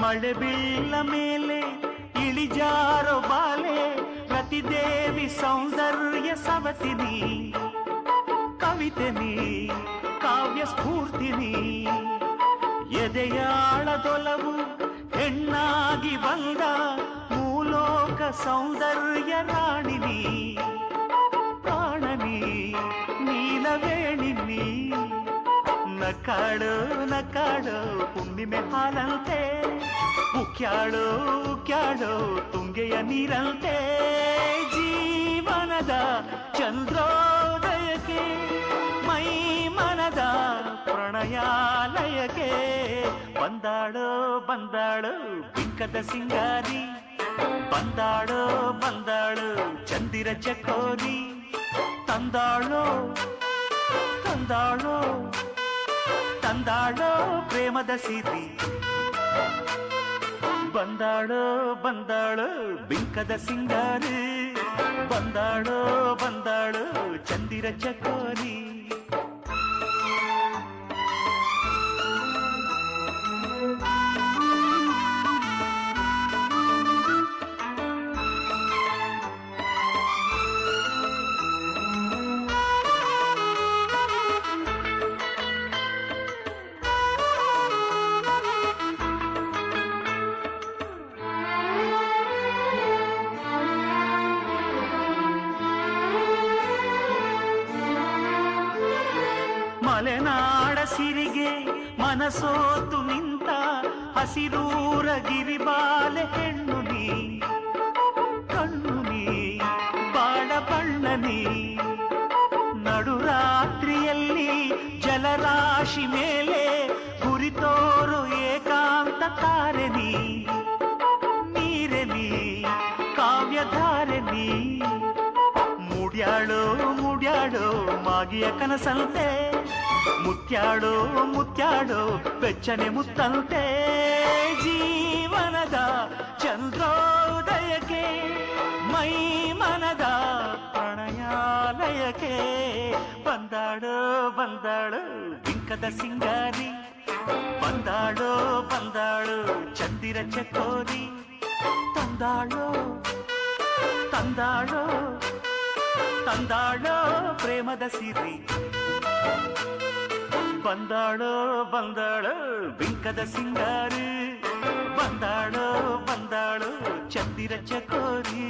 ಮಳೆ ಬೀಳ ಮೇಲೆ ಇಳಿಜಾರೋ ಬಾಲೆ ರತಿದೇವಿ ಸೌಂದರ್ಯ ಸವತಿನಿ. ಕವಿತೆನಿ ಕಾವ್ಯ ಸ್ಫೂರ್ತಿನಿ. ಎದೆಯಾಳದೊಲವು ಹೆಣ್ಣಾಗಿ ಬಂದ ಮೂಲೋಕ ಸೌಂದರ್ಯ ರಾಣಿನಿ. ಪ್ರಾಣನಿ, ನೀಲವೇಣಿನಿ. ನಕಾಡು ನಕಾಡು ಹುಣ್ಣಿಮೆ ಹಾಲಂತೆ ಉಕ್ಯಾಳು ಉಕ್ಯಾಳು ತುಂಗೆಯ ನೀರಂತೆ ಜೀವನದ ಚಂದ್ರೋದಯಕ್ಕೆ ಮೈ ಮನದ ಪ್ರಣಯಾಲಯಕ್ಕೆ ಬಂದಾಳು ಬಂದಾಳು ಬಿಂಕದ ಸಿಂಗಾರಿ ಬಂದಾಳು ಬಂದಾಳು ಚಂದಿರ ಚಕೋರಿ ತಂದಾಳು ತಂದಾಳು ತಂದಾಳೋ ಪ್ರೇಮದ ಸಿರಿ ಬಂದಾಳೋ ಬಂದಾಳು ಬಿಂಕದ ಸಿಂಗಾರಿ ಬಂದಾಳೋ ಬಂದಾಳು ಚಂದಿರ ಚಕೋರಿ ಮಲೆನಾಡ ಸಿರಿಗೆ, ಮನಸೋತು ನಿಂತ ಹಸಿರೂರ ಗಿರಿಬಾಲೆ ಹೆಣ್ಣು ನೀ. ಕಣ್ಣು ನೀ, ಬಾಳ ಬಣ್ಣ ನೀ. ರಾತ್ರಿಯಲ್ಲಿ ಜಲರಾಶಿ ಮೇಲೆ ಗುರಿತೋರು ಏಕಾಂತ ತಾರೆ ನೀ. ಮುಡ್ಯಾಳೋ ಮುಡ್ಯಾಳೋ ಮಾಗಿಯ ಕನಸಂತೆ ಮುತ್ಯಾಡೋ ಮುತ್ಯಾಡೋ ಬೆಚ್ಚನೆ ಮುತ್ತಂತೆ ಜೀವನದ ಚಂದ್ರೋದಯಕ್ಕೆ ಮೈ ಮನದ ಪ್ರಣಯಾಲಯಕ್ಕೆ ಬಂದಾಡೋ ಬಂದಾಳು ಬಿಂಕದ ಸಿಂಗಾರಿ ಬಂದಾಳೋ ಬಂದಾಳು ಚಂದಿರ ಚಕೋರಿ ತಂದಾಳೋ ತಂದಾಳೋ ತಂದಾಳೋ ಪ್ರೇಮದ ಸಿರಿ ಬಂದಾಳೋ ಬಂದಾಳೋ ಬಿಂಕದ ಸಿಂಗಾರಿ ಬಂದಾಳೋ ಬಂದಾಳೋ ಚಂದಿರ ಚಕೋರಿ